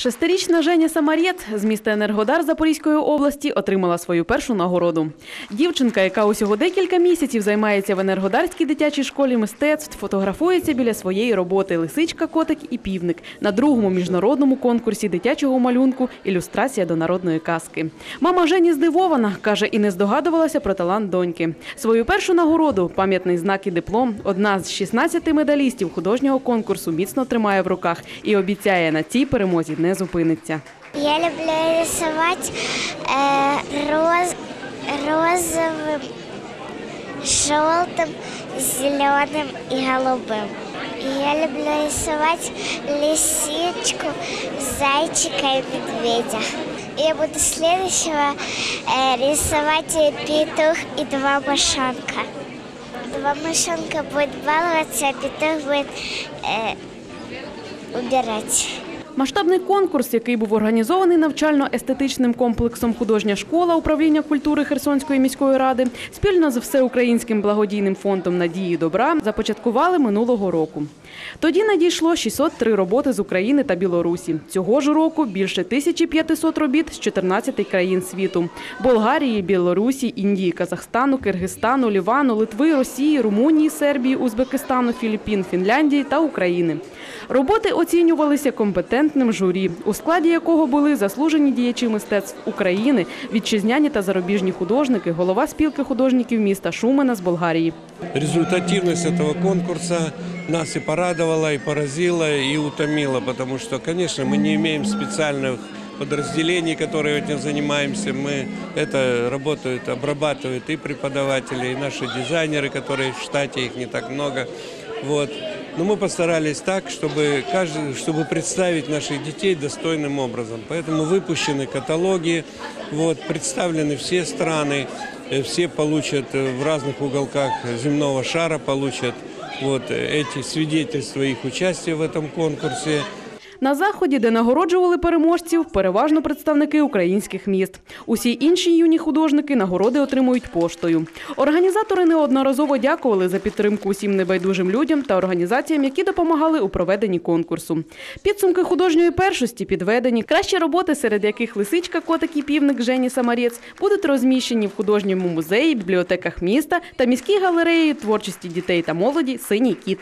Шестирічна Женя Самарєт з міста Енергодар Запорізької області отримала свою першу нагороду. Дівчинка, яка усього декілька місяців займається в Енергодарській дитячій школі мистецтв, фотографується біля своєї роботи Лисичка, котик і півник на другому міжнародному конкурсі дитячого малюнку Ілюстрація до народної казки. Мама Жені здивована, каже, і не здогадувалася про талант доньки. Свою першу нагороду, пам'ятний знак і диплом, одна з 16 медалістів художнього конкурсу міцно тримає в руках і обіцяє на цій перемозі не зупиниться. Я люблю рисовать э, роз, розовым, желтым, зеленым и голубым. И Я люблю рисовать лисичку, зайчика и медведя. Я буду следующего э, рисовать петух и два мышонка. Два мышонка будет баловаться, а петух будет э, убирать. Масштабний конкурс, який був організований навчально-естетичним комплексом художня школа управління культури Херсонської міської ради, спільно з всеукраїнським благодійним фондом надії добра започаткували минулого року. Тоді надійшло 603 роботи з України та Білорусі. Цього ж року більше 1500 робіт з 14 країн світу: Болгарії, Білорусі, Індії, Казахстану, Киргизстану, Лівану, Литви, Росії, Румунії, Сербії, Узбекистану, Філіппін, Фінляндії та України. Роботи оцінювалися компетентним журі, у складі якого були заслужені діячі мистецтв України, вітчизняні та зарубіжні художники, голова спілки художників міста Шумена з Болгарії. Результативность этого конкурса нас и порадовала, и поразила, и утомила, потому что, конечно, мы не имеем специальных подразделений, которые этим занимаемся. Мы это работают, обрабатывают и преподаватели, и наши дизайнеры, которые в штате их не так много. Вот. Но мы постарались так, чтобы, каждый, чтобы представить наших детей достойным образом. Поэтому выпущены каталоги, вот, представлены все страны, э, все получат э, в разных уголках земного шара, получат вот, э, эти свидетельства их участия в этом конкурсе. На заході, де нагороджували переможців, переважно представники українських міст. Усі інші юні художники нагороди отримують поштою. Організатори неодноразово дякували за підтримку усім небайдужим людям та організаціям, які допомагали у проведенні конкурсу. Підсумки художньої першості підведені. Кращі роботи, серед яких лисичка, котик і півник Жені Самарєць, будуть розміщені в художньому музеї, бібліотеках міста та міській галереї творчості дітей та молоді Синій кіт.